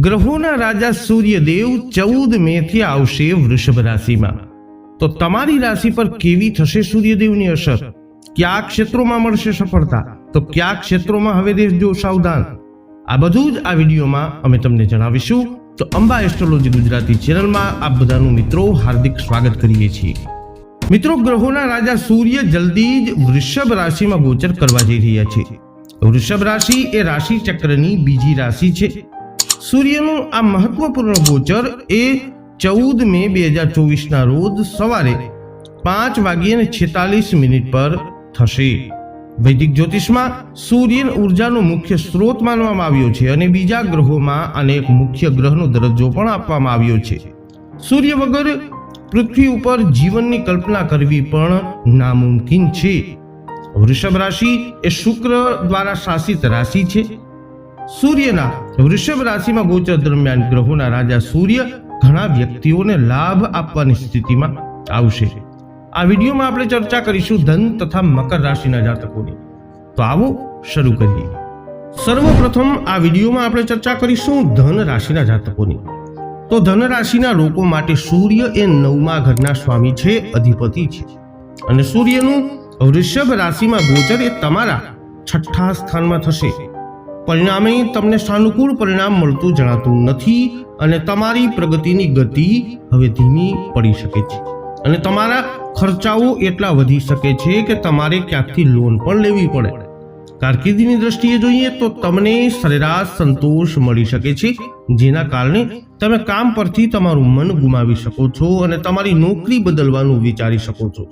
ગ્રહોના રાજા સૂર્યદેવ ચૌદ મે થી આવશે વૃષભ રાશિમાં. તો તમારી રાશિ પર કેવી થશે સૂર્યદેવની અસર? કયા ક્ષેત્રોમાં મળશે સફળતા? તો કયા ક્ષેત્રોમાં હવે રહેજો સાવધાન? આ બધું જ આ વિડીયોમાં અમે તમને જણાવીશું. તો અંબા એસ્ટ્રોલોજી ગુજરાતી ચેનલમાં આપ બધાનું મિત્રો હાર્દિક સ્વાગત કરીએ છીએ. મિત્રો, ગ્રહોના રાજા સૂર્ય જલ્દી જ વૃષભ રાશિમાં ગોચર કરવા જઈ રહ્યા છે. વૃષભ રાશિ એ રાશિ ચક્રની બીજી રાશિ છે. સૂર્યનું આ મહત્વપૂર્ણ ગોચર એ ચૌદ મે બે હજાર ચોવીસના રોજ સવારે પાંચ વાગ્યે છેતાલીસ મિનિટ પર થશે. વૈદિક જ્યોતિષમાં સૂર્ય ઉર્જાનો મુખ્ય સ્ત્રોત માનવામાં આવ્યો છે અને બીજા ગ્રહોમાં આને એક મુખ્ય ગ્રહનો દરજ્જો પણ આપવામાં આવ્યો છે. સૂર્ય વગર પૃથ્વી ઉપર જીવનની કલ્પના કરવી પણ નામુમકિન છે. વૃષભ રાશિ એ શુક્ર દ્વારા શાસિત રાશિ છે. સૂર્યના વૃષભ રાશિમાં ગોચર દરમિયાન ગ્રહોના રાજા સૂર્ય ઘણા વ્યક્તિઓને લાભ આપવાની સ્થિતિમાં આવશે. આ વિડીયોમાં આપણે ચર્ચા કરીશું ધન તથા મકર રાશિના જાતકોની. તો આવો શરૂ કરીએ. સર્વપ્રથમ આ વિડીયોમાં આપણે ચર્ચા કરીશું ધન રાશિના જાતકોની. તો ધન રાશિના લોકો માટે સૂર્ય એ નવમા ઘરના સ્વામી છે, અધિપતિ છે. અને સૂર્યનું વૃષભ રાશિમાં ગોચર એ તમારા છઠ્ઠા સ્થાનમાં થશે. પરિણામે તમને સાનુકૂળ પરિણામ મળતું જણાતું નથી અને તમારી પ્રગતિની ગતિ હવે ધીમી પડી શકે છે. અને તમારા ખર્ચાઓ એટલા વધી શકે છે કે તમારે ક્યાંકથી લોન પણ લેવી પડે. કારકિર્દીની દ્રષ્ટિએ જોઈએ તો તમને સરેરાશ સંતોષ મળી શકે છે, જેના કારણે તમે કામ પરથી તમારું મન ગુમાવી શકો છો અને તમારી નોકરી બદલવાનું વિચારી શકો છો.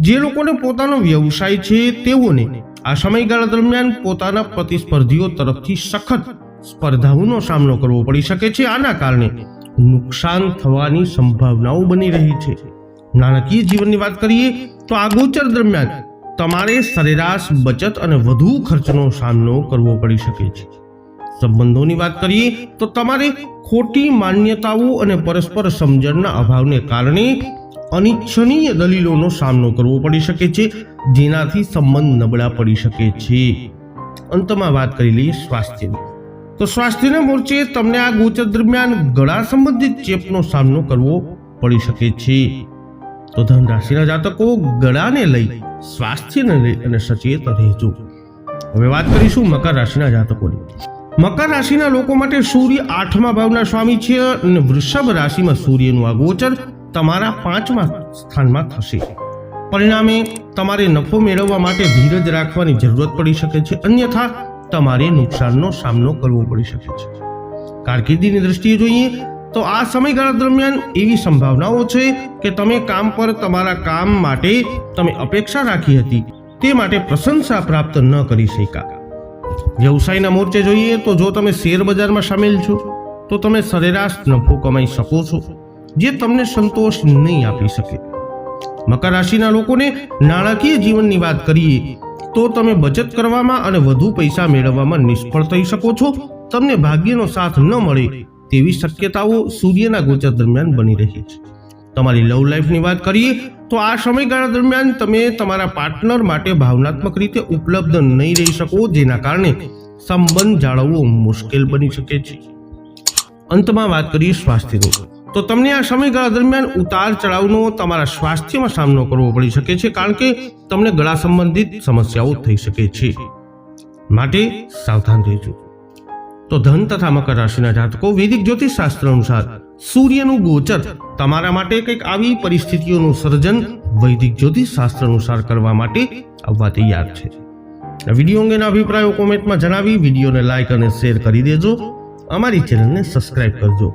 જે લોકોને પોતાનો વ્યવસાય છે, તેઓને આ સમયગાળા દરમિયાન પોતાના પ્રતિસ્પર્ધીઓ તરફથી સખત સ્પર્ધાઓનો સામનો કરવો પડી શકે છે. આના કારણે નુકસાન થવાની સંભાવનાઓ બની રહી છે. નાણાકીય જીવનની વાત કરીએ તો આગોચર દરમિયાન તમારે સરેરાશ બચત અને વધુ ખર્ચનો સામનો કરવો પડી શકે છે. સંબંધોની વાત કરીએ તો તમારે ખોટી માન્યતાઓ અને પરસ્પર સમજણના અભાવને કારણે અનિચ્છનીય દલીલોનો સામનો કરવો પડી શકે છે, જેનાથી સંબંધ નબળા પડી શકે છે. અંતમાં વાત કરી લઈએ સ્વાસ્થ્યની. તો સ્વાસ્થ્યના મોરચે તમને આ ગોચર દરમિયાન ગળા સંબંધિત ચેપનો સામનો કરવો પડી શકે છે. તો ધન રાશિના જાતકો ગળાને લઈ સ્વાસ્થ્યને લઈ અને સચેત રહેજો. હવે વાત કરીશું મકર રાશિના જાતકોની. મકર રાશિના લોકો માટે સૂર્ય આઠમા ભાવના સ્વામી છે અને વૃષભ રાશિમાં સૂર્યનું આ ગોચર તમારા પાંચમા સ્થાનમાં થશે. પરિણામે તમારે નફો મેળવવા માટે ધીરજ રાખવાની જરૂરત પડી શકે છે, અન્યથા તમારે નુકસાનનો સામનો કરવો પડી શકે છે. કારકિર્દીની દ્રષ્ટિએ જોઈએ તો આ સમયગાળા દરમિયાન એવી સંભાવનાઓ છે કે તમે કામ પર તમારા કામ માટે તમે અપેક્ષા રાખી હતી, તે માટે પ્રશંસા પ્રાપ્ત ન કરી શક્યા. વ્યવસાયના મોરચે જોઈએ તો જો તમે શેર બજારમાં સામેલ છો, તો તમે સરેરાશ નફો કમાઈ શકો છો. જે તમને સંતોષ નહીં આપી શકે. મકર રાશિના લોકોને નાણાકીય જીવનની વાત કરીએ, તો તમે બચત કરવામાં અને વધુ પૈસા મેળવવામાં નિષ્ફળ થઈ શકો છો. તમને ભાગ્યનો સાથ ન મળે તેવી શક્યતાઓ સૂર્યના ગોચર દરમિયાન બની રહી છે. તમારી લવ લાઈફની વાત કરીએ, તો આ સમયગાળા દરમિયાન તમે તમારા પાર્ટનર માટે ભાવનાત્મક રીતે ઉપલબ્ધ નહીં રહી શકો, જેના કારણે સંબંધ જાળવવો મુશ્કેલ બની શકે છે. અંતમાં વાત કરીએ સ્વાસ્થ્યની. તો તમને આ સમયગાળા દરમિયાન ઉતાર ચઢાવનો તમારા સ્વાસ્થ્યમાં સામનો કરવો પડી શકે છે, કારણ કે તમને ગળા સંબંધિત સમસ્યાઓ થઈ શકે છે. માટે સાવધાન રહેજો. તો ધન તથા મકર રાશિના જાતકો, વૈદિક જ્યોતિષ શાસ્ત્ર અનુસાર સૂર્યનું ગોચર તમારા માટે કંઈક આવી પરિસ્થિતિઓનું સર્જન વૈદિક જ્યોતિષ શાસ્ત્ર અનુસાર કરવા માટે આવવા તૈયાર છે. વીડિયો અંગેના અભિપ્રાયો કોમેન્ટમાં જણાવી, વિડીયોને લાઇક અને શેર કરી દેજો. અમારી ચેનલને સબસ્ક્રાઇબ કરજો.